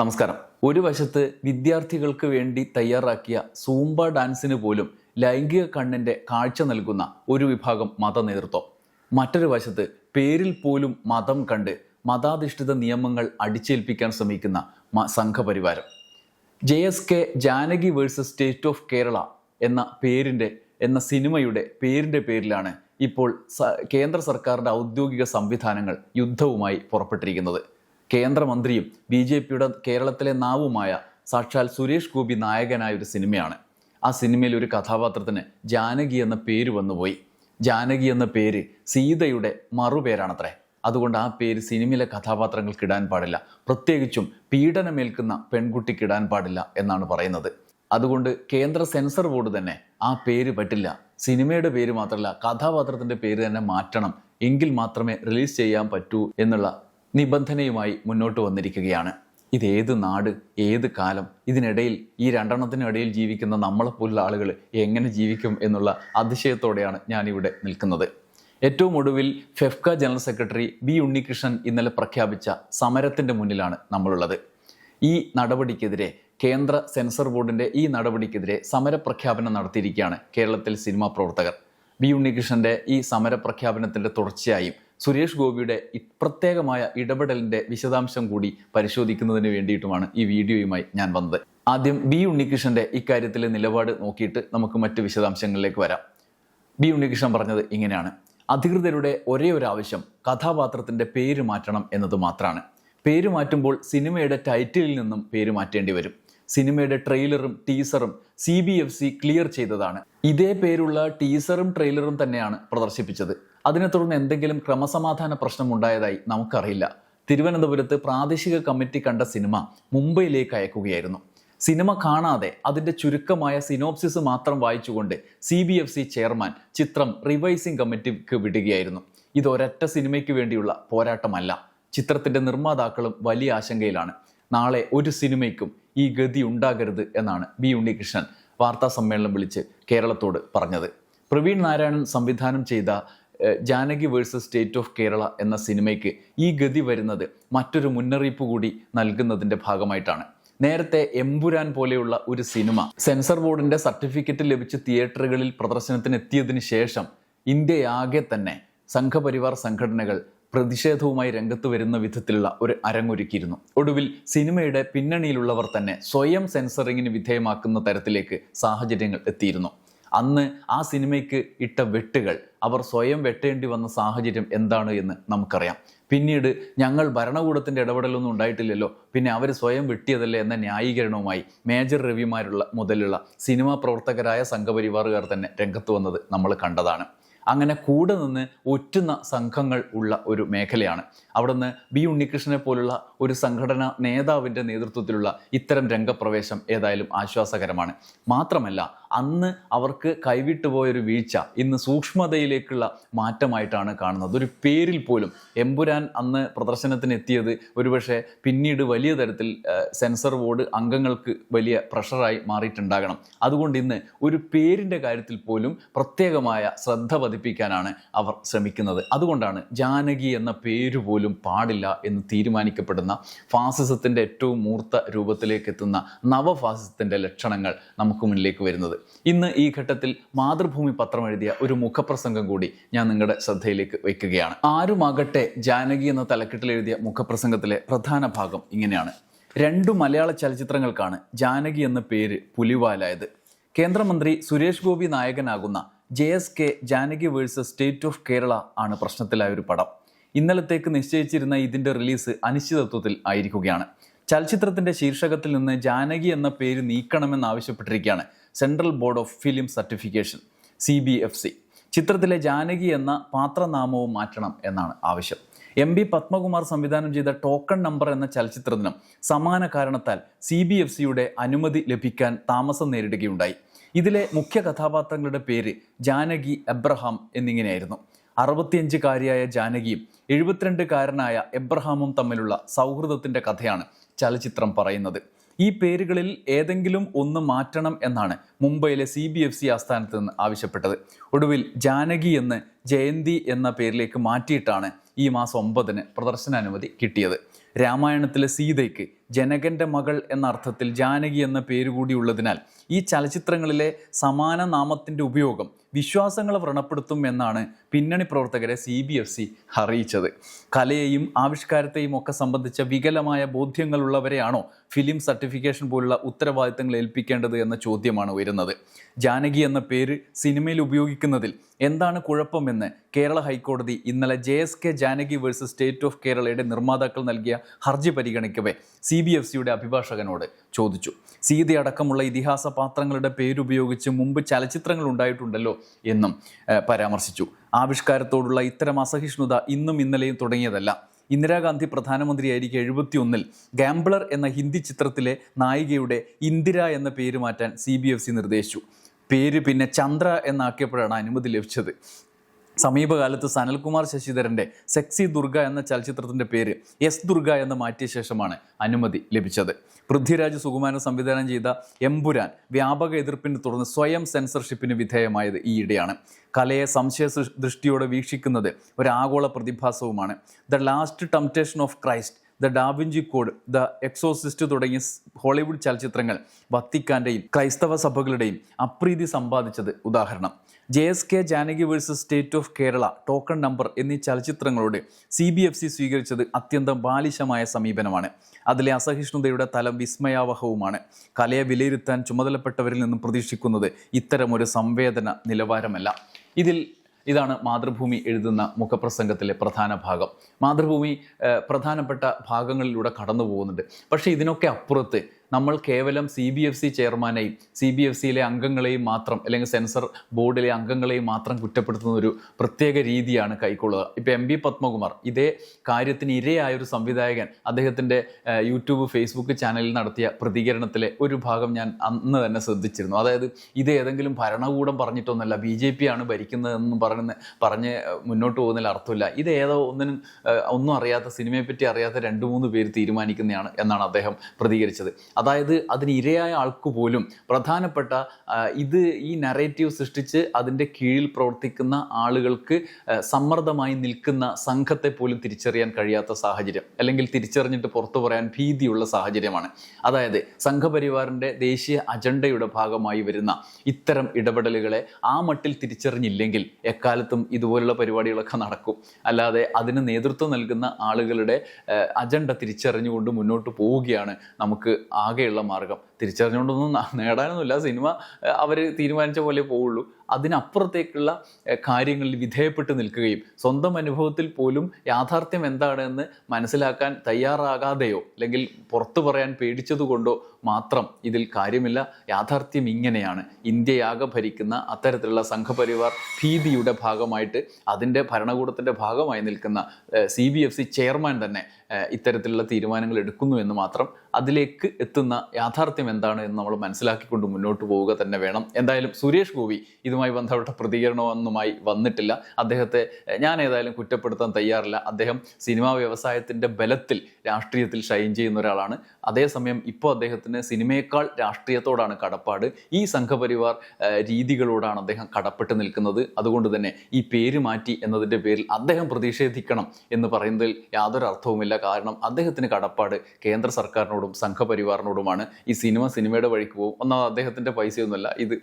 നമസ്കാരം. ഒരു വശത്ത് വിദ്യാർത്ഥികൾക്ക് വേണ്ടി തയ്യാറാക്കിയ സൂംബ ഡാൻസിന് പോലും ലൈംഗിക കണ്ണിന്റെ കാഴ്ച നൽകുന്ന ഒരു വിഭാഗം മത നേതൃത്വം മറ്റൊരു വശത്ത് പേരിൽ പോലും മതം കണ്ട് മതാധിഷ്ഠിത നിയമങ്ങൾ അടിച്ചേൽപ്പിക്കാൻ ശ്രമിക്കുന്ന സംഘപരിവാരം. J S K Janaki versus state of Kerala എന്ന പേരിന്റെ എന്ന സിനിമയുടെ പേരിന്റെ പേരിലാണ് ഇപ്പോൾ കേന്ദ്ര സർക്കാരിന്റെ ഔദ്യോഗിക സംവിധാനങ്ങൾ യുദ്ധവുമായി പുറപ്പെട്ടിരിക്കുന്നത്. കേന്ദ്രമന്ത്രിയും ബി ജെ പിയുടെ കേരളത്തിലെ നാവുമായ സാക്ഷാൽ സുരേഷ് ഗോപി നായകനായ ഒരു സിനിമയാണ്. ആ സിനിമയിൽ ഒരു കഥാപാത്രത്തിന് ജാനകി എന്ന പേര് വന്നുപോയി. ജാനകി എന്ന പേര് സീതയുടെ മറുപേരാണത്രേ. അതുകൊണ്ട് ആ പേര് സിനിമയിലെ കഥാപാത്രങ്ങൾക്ക് ഇടാൻ പാടില്ല. പ്രത്യേകിച്ചും പീഡനമേൽക്കുന്ന പെൺകുട്ടിക്ക് ഇടാൻ പാടില്ല എന്നാണ് പറയുന്നത്. അതുകൊണ്ട് കേന്ദ്ര സെൻസർ ബോർഡ് തന്നെ ആ പേര് പറ്റില്ല. സിനിമയുടെ പേര് മാത്രമല്ല കഥാപാത്രത്തിന്റെ പേര് തന്നെ മാറ്റണം. എങ്കിൽ മാത്രമേ റിലീസ് ചെയ്യാൻ പറ്റൂ എന്നുള്ള നിബന്ധനയുമായി മുന്നോട്ട് വന്നിരിക്കുകയാണ്. ഇത് ഏത് നാട് ഏത് കാലം ഇതിനിടയിൽ ഈ രണ്ടെണ്ണത്തിനിടയിൽ ജീവിക്കുന്ന നമ്മളെപ്പോലുള്ള ആളുകൾ എങ്ങനെ ജീവിക്കും എന്നുള്ള അതിശയത്തോടെയാണ് ഞാനിവിടെ നിൽക്കുന്നത്. ഏറ്റവും ഒടുവിൽ FEFKA general secretary B Unnikrishnan ഇന്നലെ പ്രഖ്യാപിച്ച സമരത്തിന്റെ മുന്നിലാണ് നമ്മളുള്ളത്. ഈ നടപടിക്കെതിരെ കേന്ദ്ര സെൻസർ ബോർഡിന്റെ ഈ നടപടിക്കെതിരെ സമരപ്രഖ്യാപനം നടത്തിയിരിക്കുകയാണ് കേരളത്തിൽ സിനിമാ പ്രവർത്തകർ. ബി ഉണ്ണികൃഷ്ണന്റെ ഈ സമരപ്രഖ്യാപനത്തിന്റെ തുടർച്ചയായും സുരേഷ് ഗോപിയുടെ പ്രത്യേകമായ ഇടപെടലിന്റെ വിശദാംശം കൂടി പരിശോധിക്കുന്നതിന് വേണ്ടിയിട്ടുമാണ് ഈ വീഡിയോയുമായി ഞാൻ വന്നത്. ആദ്യം ബി ഉണ്ണികൃഷ്ണന്റെ ഇക്കാര്യത്തിലെ നിലപാട് നോക്കിയിട്ട് നമുക്ക് മറ്റ് വിശദാംശങ്ങളിലേക്ക് വരാം. ബി ഉണ്ണികൃഷ്ണൻ പറഞ്ഞത് ഇങ്ങനെയാണ്. അധികൃതരുടെ ഒരേ ഒരു ആവശ്യം കഥാപാത്രത്തിന്റെ പേര് മാറ്റണം എന്നത് മാത്രമാണ് പേര് മാറ്റുമ്പോൾ സിനിമയുടെ ടൈറ്റിലിൽ നിന്നും പേര് മാറ്റേണ്ടി വരും. സിനിമയുടെ ട്രെയിലറും ടീസറും C B F C clear ചെയ്തതാണ്. ഇതേ പേരുള്ള ടീസറും ട്രെയിലറും തന്നെയാണ് പ്രദർശിപ്പിച്ചത്. അതിനെ തുടർന്ന് എന്തെങ്കിലും ക്രമസമാധാന പ്രശ്നം ഉണ്ടായതായി നമുക്കറിയില്ല. തിരുവനന്തപുരത്ത് പ്രാദേശിക കമ്മിറ്റി കണ്ട സിനിമ മുംബൈയിലേക്ക് അയക്കുകയായിരുന്നു. സിനിമ കാണാതെ അതിന്റെ ചുരുക്കമായ സിനോപ്സിസ് മാത്രം വായിച്ചുകൊണ്ട് C B F C chairman ചിത്രം റിവൈസിംഗ് കമ്മിറ്റിക്ക് വിടുകയായിരുന്നു. ഇത് ഒരൊറ്റ സിനിമയ്ക്ക് വേണ്ടിയുള്ള പോരാട്ടമല്ല. ചിത്രത്തിന്റെ നിർമ്മാതാക്കളും വലിയ ആശങ്കയിലാണ്. നാളെ ഒരു സിനിമയ്ക്കും ഈ ഗതി ഉണ്ടാകരുത് എന്നാണ് ബി ഉണ്ണികൃഷ്ണൻ വാർത്താ സമ്മേളനം വിളിച്ച് കേരളത്തോട് പറഞ്ഞത്. പ്രവീൺ നാരായണൻ സംവിധാനം ചെയ്ത Janaki versus state of Kerala എന്ന സിനിമയ്ക്ക് ഈ ഗതി വരുന്നത് മറ്റൊരു മുന്നറിയിപ്പ് കൂടി നൽകുന്നതിന്റെ ഭാഗമായിട്ടാണ്. നേരത്തെ എമ്പുരാൻ പോലെയുള്ള ഒരു സിനിമ സെൻസർ ബോർഡിന്റെ സർട്ടിഫിക്കറ്റ് ലഭിച്ച് തിയേറ്ററുകളിൽ പ്രദർശനത്തിന് എത്തിയതിന് ശേഷം ഇന്ത്യയാകെ തന്നെ സംഘപരിവാർ സംഘടനകൾ പ്രതിഷേധവുമായി രംഗത്ത് വരുന്ന വിധത്തിലുള്ള ഒരു അരങ്ങൊരുക്കിയിരുന്നു. ഒടുവിൽ സിനിമയുടെ പിന്നണിയിലുള്ളവർ തന്നെ സ്വയം സെൻസറിങ്ങിന് വിധേയമാക്കുന്ന തരത്തിലേക്ക് സാഹചര്യങ്ങൾ എത്തിയിരുന്നു. അന്ന് ആ സിനിമയ്ക്ക് ഇട്ട വെട്ടുകൾ അവർ സ്വയം വെട്ടേണ്ടി വന്ന സാഹചര്യം എന്താണ് എന്ന് നമുക്കറിയാം. പിന്നീട് ഞങ്ങൾ ഭരണകൂടത്തിന്റെ ഇടപെടലൊന്നും ഉണ്ടായിട്ടില്ലല്ലോ. പിന്നെ അവർ സ്വയം വെട്ടിയതല്ലേ എന്ന ന്യായീകരണവുമായി മേജർ രവിമാരുള്ള മുതലുള്ള സിനിമാ പ്രവർത്തകരായ സംഘപരിവാറുകാർ തന്നെ രംഗത്ത് വന്നത് നമ്മൾ കണ്ടതാണ്. അങ്ങനെ കൂടെ നിന്ന് ഒറ്റുന്ന സംഘങ്ങൾ ഉള്ള ഒരു മേഖലയാണ്. അവിടുന്ന് ബി ഉണ്ണികൃഷ്ണനെ പോലുള്ള ഒരു സംഘടനാ നേതാവിന്റെ നേതൃത്വത്തിലുള്ള ഇത്തരം രംഗപ്രവേശം ഏതായാലും ആശ്വാസകരമാണ്. മാത്രമല്ല അന്ന് അവർക്ക് കൈവിട്ടുപോയൊരു വീഴ്ച ഇന്ന് സൂക്ഷ്മതയിലേക്കുള്ള മാറ്റമായിട്ടാണ് കാണുന്നത്. ഒരു പേരിൽ പോലും എമ്പുരാൻ അന്ന് പ്രദർശനത്തിന് എത്തിയത് ഒരുപക്ഷെ പിന്നീട് വലിയ തരത്തിൽ സെൻസർ ബോർഡ് അംഗങ്ങൾക്ക് വലിയ പ്രഷറായി മാറിയിട്ടുണ്ടാകണം. അതുകൊണ്ട് ഇന്ന് ഒരു പേരിന്റെ കാര്യത്തിൽ പോലും പ്രത്യേകമായ ശ്രദ്ധ പതിപ്പിക്കാനാണ് അവർ ശ്രമിക്കുന്നത്. അതുകൊണ്ടാണ് ജാനകി എന്ന പേര് പോലും പാടില്ല എന്ന് തീരുമാനിക്കപ്പെടുന്ന ഫാസിസത്തിന്റെ ഏറ്റവും മൂർത്ത രൂപത്തിലേക്ക് എത്തുന്ന നവഫാസിസത്തിന്റെ ലക്ഷണങ്ങൾ നമുക്ക് മുന്നിലേക്ക് വരുന്നത്. ഇന്ന് ഈ ഘട്ടത്തിൽ മാതൃഭൂമി പത്രം എഴുതിയ ഒരു മുഖപ്രസംഗം കൂടി ഞാൻ നിങ്ങളുടെ ശ്രദ്ധയിലേക്ക് വയ്ക്കുകയാണ്. ആരുമാകട്ടെ ജാനകി എന്ന തലക്കെട്ടിൽ എഴുതിയ മുഖപ്രസംഗത്തിലെ പ്രധാന ഭാഗം ഇങ്ങനെയാണ്. രണ്ടു മലയാള ചലച്ചിത്രങ്ങൾക്കാണ് ജാനകി എന്ന പേര് പുലിവാലായത്. കേന്ദ്രമന്ത്രി സുരേഷ് ഗോപി നായകനാകുന്ന J S K Janaki versus state of Kerala ആണ് പ്രശ്നത്തിലായ ഒരു പടം. ഇന്നലത്തേക്ക് നിശ്ചയിച്ചിരുന്ന ഇതിന്റെ റിലീസ് അനിശ്ചിതത്വത്തിൽ ആയിരിക്കുകയാണ്. ചലച്ചിത്രത്തിന്റെ ശീർഷകത്തിൽ നിന്ന് ജാനകി എന്ന പേര് നീക്കണമെന്നാവശ്യപ്പെട്ടിരിക്കുകയാണ് central board of film certification C B F C. ചിത്രത്തിലെ ജാനകി എന്ന പാത്രനാമവും മാറ്റണം എന്നാണ് ആവശ്യം. എം ബി പത്മകുമാർ സംവിധാനം ചെയ്ത ടോക്കൺ നമ്പർ എന്ന ചലച്ചിത്രത്തിനും സമാന കാരണത്താൽ സി ബി എഫ് സിയുടെ അനുമതി ലഭിക്കാൻ താമസം നേരിടുകയുണ്ടായി. ഇതിലെ മുഖ്യ കഥാപാത്രങ്ങളുടെ പേര് ജാനകി എബ്രഹാം എന്നിങ്ങനെയായിരുന്നു. അറുപത്തിയഞ്ചുകാരിയായ ജാനകിയും എഴുപത്തിരണ്ടുകാരനായ എബ്രഹാമും തമ്മിലുള്ള സൗഹൃദത്തിന്റെ കഥയാണ് ചലച്ചിത്രം പറയുന്നത്. ഈ പേരുകളിൽ ഏതെങ്കിലും ഒന്ന് മാറ്റണം എന്നാണ് മുംബൈയിലെ സി ബി എഫ് സി ആസ്ഥാനത്ത് നിന്ന് ആവശ്യപ്പെട്ടത്. ഒടുവിൽ ജാനകി എന്ന് ജയന്തി എന്ന പേരിലേക്ക് മാറ്റിയിട്ടാണ് ഈ മാസം ഒമ്പതിന് പ്രദർശനാനുമതി കിട്ടിയത്. രാമായണത്തിലെ സീതയ്ക്ക് ജനകന്റെ മകൾ എന്ന അർത്ഥത്തിൽ ജാനകി എന്ന പേര് കൂടി ഉള്ളതിനാൽ ഈ ചലച്ചിത്രങ്ങളിലെ സമാന നാമത്തിന്റെ ഉപയോഗം വിശ്വാസങ്ങൾ വ്രണപ്പെടുത്തും എന്നാണ് പിന്നണി പ്രവർത്തകരെ സി ബി എഫ് സി അറിയിച്ചത്. കലയെയും ആവിഷ്കാരത്തെയും ഒക്കെ സംബന്ധിച്ച വികലമായ ബോധ്യങ്ങളുള്ളവരെയാണോ ഫിലിം സർട്ടിഫിക്കേഷൻ പോലുള്ള ഉത്തരവാദിത്തങ്ങൾ ഏൽപ്പിക്കേണ്ടത് എന്ന ചോദ്യമാണ് ഉയരുന്നത്. ജാനകി എന്ന പേര് സിനിമയിൽ ഉപയോഗിക്കുന്നതിൽ എന്താണ് കുഴപ്പമെന്ന് കേരള ഹൈക്കോടതി ഇന്നലെ J S K Janaki versus state of കേരളയുടെ നിർമ്മാതാക്കൾ നൽകിയ ഹർജി പരിഗണിക്കവേ സി ബി എഫ് സിയുടെ അഭിഭാഷകനോട് ചോദിച്ചു. സീതയടക്കമുള്ള ഇതിഹാസ പാത്രങ്ങളുടെ പേരുപയോഗിച്ച് മുമ്പ് ചലച്ചിത്രങ്ങൾ ഉണ്ടായിട്ടുണ്ടല്ലോ എന്നും പരാമർശിച്ചു. ആവിഷ്കാരത്തോടുള്ള ഇത്തരം അസഹിഷ്ണുത ഇന്നും ഇന്നലെയും തുടങ്ങിയതല്ല. ഇന്ദിരാഗാന്ധി പ്രധാനമന്ത്രിയായിരിക്കെ എഴുപത്തി ഒന്നിൽ ഗാംബ്ലർ എന്ന ഹിന്ദി ചിത്രത്തിലെ നായികയുടെ ഇന്ദിര എന്ന പേര് മാറ്റാൻ സി ബി എഫ് സി നിർദ്ദേശിച്ചു. പേര് പിന്നെ ചന്ദ്ര എന്നാക്കിയപ്പോഴാണ് അനുമതി ലഭിച്ചത്. സമീപകാലത്ത് സനൽകുമാർ ശശിധരന്റെ സെക്സി ദുർഗ എന്ന ചലച്ചിത്രത്തിന്റെ പേര് എസ് ദുർഗ എന്ന് മാറ്റിയ ശേഷമാണ് അനുമതി ലഭിച്ചത്. പൃഥ്വിരാജ് സുകുമാരൻ സംവിധാനം ചെയ്ത എമ്പുരാൻ വ്യാപക എതിർപ്പിന് തുടർന്ന് സ്വയം സെൻസർഷിപ്പിന് വിധേയമായത് ഈയിടെയാണ് കലയെ സംശയ ദൃഷ്ടിയോടെ വീക്ഷിക്കുന്നത് ഒരു ആഗോള പ്രതിഭാസവുമാണ്. The last temptation of Christ the Da Vinci code the exorcist തുടങ്ങിയ ഹോളിവുഡ് ചലച്ചിത്രങ്ങൾ വത്തിക്കാന്റെയും ക്രൈസ്തവ സഭകളുടെയും അപ്രീതി സമ്പാദിച്ചത്. ഉദാഹരണം J S K Janaki versus state of Kerala token number എന്നീ ചലച്ചിത്രങ്ങളോട് സി ബി എഫ് സി സ്വീകരിച്ചത് അത്യന്തം ബാലിശമായ സമീപനമാണ്. അതിലെ അസഹിഷ്ണുതയുടെ തലം വിസ്മയാവഹവുമാണ്. കലയെ വിലയിരുത്താൻ ചുമതലപ്പെട്ടവരിൽ നിന്നും പ്രതീക്ഷിക്കുന്നത് ഇത്തരമൊരു സംവേദന നിലവാരമല്ല. ഇതിൽ ഇതാണ് മാതൃഭൂമി എഴുതുന്ന മുഖപ്രസംഗത്തിലെ പ്രധാന ഭാഗം. മാതൃഭൂമി പ്രധാനപ്പെട്ട ഭാഗങ്ങളിലൂടെ കടന്നു പോകുന്നുണ്ട് പക്ഷേ ഇതിനൊക്കെ അപ്പുറത്ത് നമ്മൾ കേവലം സി ബി എഫ് സി ചെയർമാനെയും സി ബി എഫ് സിയിലെ അംഗങ്ങളെയും മാത്രം അല്ലെങ്കിൽ സെൻസർ ബോർഡിലെ അംഗങ്ങളെയും മാത്രം കുറ്റപ്പെടുത്തുന്ന ഒരു പ്രത്യേക രീതിയാണ് കൈക്കൊള്ളുക. ഇപ്പം എം ബി പത്മകുമാർ ഇതേ കാര്യത്തിന് ഇരയായ ഒരു സംവിധായകൻ അദ്ദേഹത്തിന്റെ യൂട്യൂബ് ഫേസ്ബുക്ക് ചാനലിൽ നടത്തിയ പ്രതികരണത്തിലെ ഒരു ഭാഗം ഞാൻ അന്ന് തന്നെ ശ്രദ്ധിച്ചിരുന്നു. അതായത് ഇത് ഏതെങ്കിലും ഭരണകൂടം പറഞ്ഞിട്ടൊന്നുമല്ല ബി ജെ പി ആണ് ഭരിക്കുന്നതെന്നും പറഞ്ഞ് പറഞ്ഞ് മുന്നോട്ട് പോകുന്നതിൽ അർത്ഥമില്ല. ഇത് ഏതോ ഒന്നിനും ഒന്നും അറിയാത്ത സിനിമയെപ്പറ്റി അറിയാത്ത രണ്ട് മൂന്ന് പേര് തീരുമാനിക്കുന്നതാണ് എന്നാണ് അദ്ദേഹം പ്രതികരിച്ചത്. അതായത് അതിന് ഇരയായ ആൾക്ക് പോലും പ്രധാനപ്പെട്ട ഇത് ഈ നറേറ്റീവ് സൃഷ്ടിച്ച് അതിന്റെ കീഴിൽ പ്രവർത്തിക്കുന്ന ആളുകൾക്ക് ആ, സമ്മർദ്ദമായി നിൽക്കുന്ന സംഘത്തെ പോലും തിരിച്ചറിയാൻ കഴിയാത്ത സാഹചര്യം അല്ലെങ്കിൽ തിരിച്ചറിഞ്ഞിട്ട് പുറത്തു പറയാൻ ഭീതിയുള്ള സാഹചര്യമാണ്. അതായത് സംഘപരിവാറിന്റെ ദേശീയ അജണ്ടയുടെ ഭാഗമായി വരുന്ന ഇത്തരം ഇടപെടലുകളെ ആ മട്ടിൽ തിരിച്ചറിഞ്ഞില്ലെങ്കിൽ എക്കാലത്തും ഇതുപോലുള്ള പരിപാടികളൊക്കെ നടക്കും. അല്ലാതെ അതിന് നേതൃത്വം നൽകുന്ന ആളുകളുടെ അജണ്ട തിരിച്ചറിഞ്ഞുകൊണ്ട് മുന്നോട്ട് പോവുകയാണ് നമുക്ക് ആകെയുള്ള മാർഗം തിരിച്ചറിഞ്ഞുകൊണ്ടൊന്നും നേടാനൊന്നുമില്ല. സിനിമ അവർ തീരുമാനിച്ച പോലെ പോവുള്ളൂ. അതിനപ്പുറത്തേക്കുള്ള കാര്യങ്ങളിൽ വിധേയപ്പെട്ട് നിൽക്കുകയും സ്വന്തം അനുഭവത്തിൽ പോലും യാഥാർത്ഥ്യം എന്താണെന്ന് മനസ്സിലാക്കാൻ തയ്യാറാകാതെയോ അല്ലെങ്കിൽ പുറത്തു പറയാൻ പേടിച്ചതുകൊണ്ടോ മാത്രം ഇതിൽ കാര്യമില്ല. യാഥാർത്ഥ്യം ഇങ്ങനെയാണ്. ഇന്ത്യയാകെ ഭരിക്കുന്ന അത്തരത്തിലുള്ള സംഘപരിവാർ ഭീതിയുടെ ഭാഗമായിട്ട് അതിന്റെ ഭരണകൂടത്തിന്റെ ഭാഗമായി നിൽക്കുന്ന C B F C chairman തന്നെ ഇത്തരത്തിലുള്ള തീരുമാനങ്ങൾ എടുക്കുന്നു എന്ന് മാത്രം അതിലേക്ക് എത്തുന്ന യാഥാർത്ഥ്യം എന്താണ് എന്ന് നമ്മൾ മനസ്സിലാക്കിക്കൊണ്ട് മുന്നോട്ട് പോവുക തന്നെ വേണം. എന്തായാലും സുരേഷ് ഗോപി ഇതുമായി ബന്ധപ്പെട്ട പ്രതികരണമൊന്നുമായി വന്നിട്ടില്ല. അദ്ദേഹത്തെ ഞാൻ ഏതായാലും കുറ്റപ്പെടുത്താൻ തയ്യാറില്ല. അദ്ദേഹം സിനിമാ വ്യവസായത്തിന്റെ ബലത്തിൽ രാഷ്ട്രീയത്തിൽ ഷൈൻ ചെയ്യുന്ന ഒരാളാണ്. അതേസമയം ഇപ്പോൾ അദ്ദേഹത്തിന് സിനിമയേക്കാൾ രാഷ്ട്രീയത്തോടാണ് കടപ്പാട്. ഈ സംഘപരിവാർ രീതികളോടാണ് അദ്ദേഹം കടപ്പെട്ട് നിൽക്കുന്നത്. അതുകൊണ്ട് തന്നെ ഈ പേര് മാറ്റി എന്നതിന്റെ പേരിൽ അദ്ദേഹം പ്രതിഷേധിക്കണം എന്ന് പറയുന്നതിൽ യാതൊരു അർത്ഥവുമില്ല. കാരണം അദ്ദേഹത്തിന് കടപ്പാട് കേന്ദ്ര സർക്കാരിനോടും സംഘപരിവാറിനോടുമാണ്. ഈ സിനിമ സിനിമയുടെ വഴിക്ക് പോകും. ഒന്നാമത് അദ്ദേഹത്തിന്റെ പൈസയൊന്നുമല്ല. ഇത്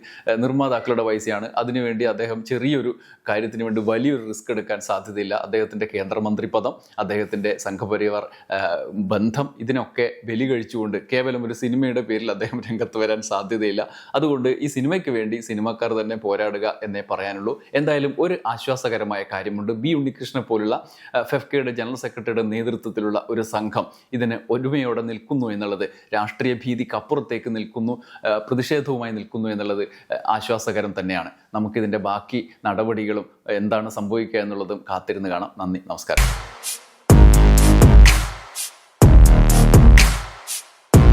നിർമ്മാതാക്കളുടെ പൈസയാണ്. അതിനുവേണ്ടി അദ്ദേഹം ചെറിയൊരു കാര്യത്തിന് വേണ്ടി വലിയൊരു റിസ്ക് എടുക്കാൻ സാധ്യതയില്ല. അദ്ദേഹത്തിന്റെ കേന്ദ്രമന്ത്രി പദം അദ്ദേഹത്തിന്റെ സംഘപരിവാർ ബന്ധം ഇതിനൊക്കെ ബലി കഴിച്ചുകൊണ്ട് കേവലം ഒരു സിനിമയുടെ പേരിൽ അദ്ദേഹം രംഗത്ത് വരാൻ സാധ്യതയില്ല. അതുകൊണ്ട് ഈ സിനിമയ്ക്ക് വേണ്ടി സിനിമാക്കാർ തന്നെ പോരാടുക എന്നേ പറയാനുള്ളൂ. എന്തായാലും ഒരു ആശ്വാസകരമായ കാര്യമുണ്ട്. ബി ഉണ്ണികൃഷ്ണനെ പോലുള്ള ഫെഫ്കയുടെ ജനറൽ സെക്രട്ടറിയുടെ നേതൃത്വത്തിലുള്ള ഒരു സംഘം ഇതിന് ഒരുമയോടെ നിൽക്കുന്നു എന്നുള്ളത് രാഷ്ട്രീയ ഭീതിക്കപ്പുറത്തേക്ക് നിൽക്കുന്നു പ്രതിഷേധവുമായി നിൽക്കുന്നു എന്നുള്ളത് ആശ്വാസകരം ആശ്വാസകരം തന്നെയാണ്. നമുക്കിതിന്റെ ബാക്കി നടപടികളും എന്താണ് സംഭവിക്കുക എന്നുള്ളതും കാത്തിരുന്ന് കാണാം. നന്ദി നമസ്കാരം.